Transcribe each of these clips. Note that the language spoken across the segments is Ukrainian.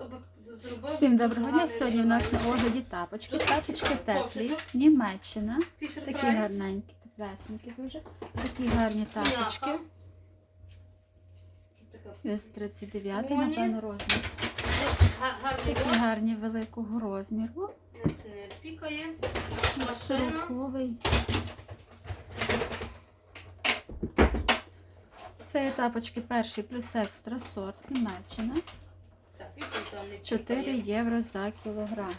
Зробив Всім доброго дня. Сьогодні в нас на огляді тапочки. Тапочки теплі. Німеччина. Такі гарненькі, теплесенькі дуже. Такі гарні тапочки. М'яка. 39 Коні. напевно, розмір. Такі гарні великого розміру. Широковий. Це є тапочки перший плюс екстра сорт Німеччина. 4 євро за кілограм.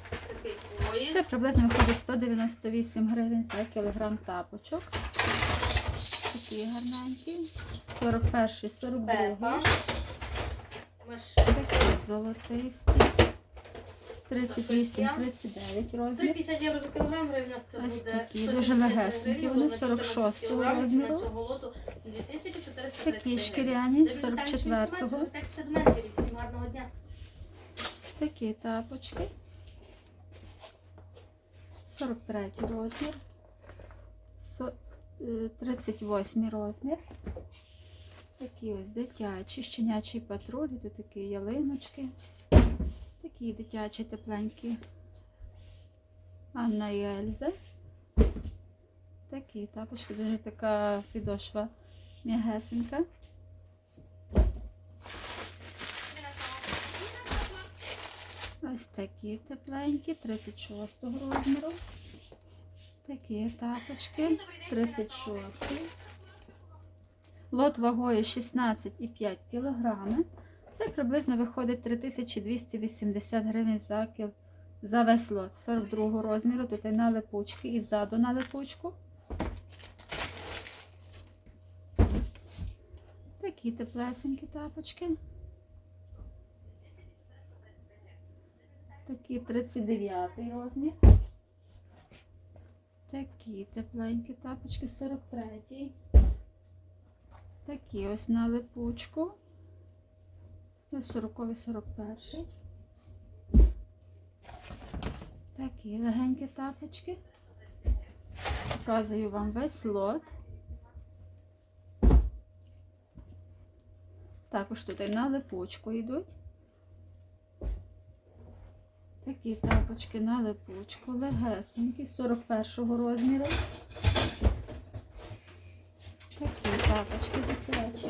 Це приблизно виходить 198 гривень за кілограм тапочок. Такі гарненькі. 41, 42. Пепа. Машина. Такі 38, 39 розмір. 350 євро за кілограм гривня це Ось такі, 170 дуже легесенькі, вони 46 кілограмів, розміру. на цього лоту 2430 Такі шкіряні, Для більш детальнішої 44-го. інформації текст сегментів. Всім гарного дня. Такі тапочки. 43 розмір. Е, 38 розмір. Такі ось дитячі, щенячий патруль, тут такі ялиночки. Такі дитячі тепленькі. Анна і Ельза. Такі тапочки, дуже така підошва м'ягесенька. Ось такі тепленькі, 36 розміру. Такі тапочки, 36. Лот вагою 16,5 кг. Це приблизно виходить 3280 гривень за, кіл... за весь лот. 42 розміру. Тут і на липучки, і ззаду на липучку. Такі теплесенькі тапочки. Такі 39 розмір. Такі тепленькі тапочки 43. Такі ось на липучку. Ось 40 41. Такі легенькі тапочки. Показую вам весь лот. Також тут і на липучку йдуть. Такі тапочки на липучку, легесенькі, 41 розміру. Такі тапочки дитячі.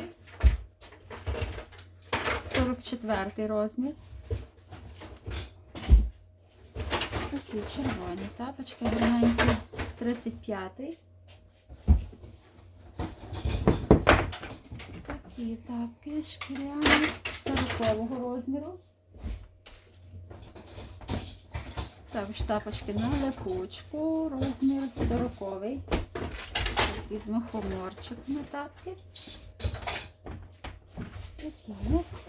44 розмір. Такі червоні тапочки гарненькі. 35-й. Такі тапки шкіряні 40 розміру. Також тапочки на липучку, розмір 40 Такі з мухоморчиками тапки. Ось.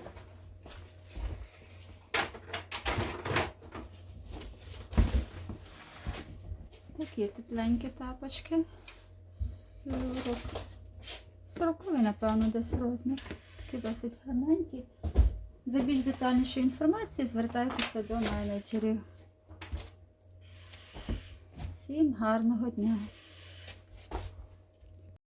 Такі тепленькі тапочки. 40. 40 напевно, десь розмір. Такі досить гарненькі. За більш детальнішу інформацію звертайтеся до менеджерів. Всім гарного дня!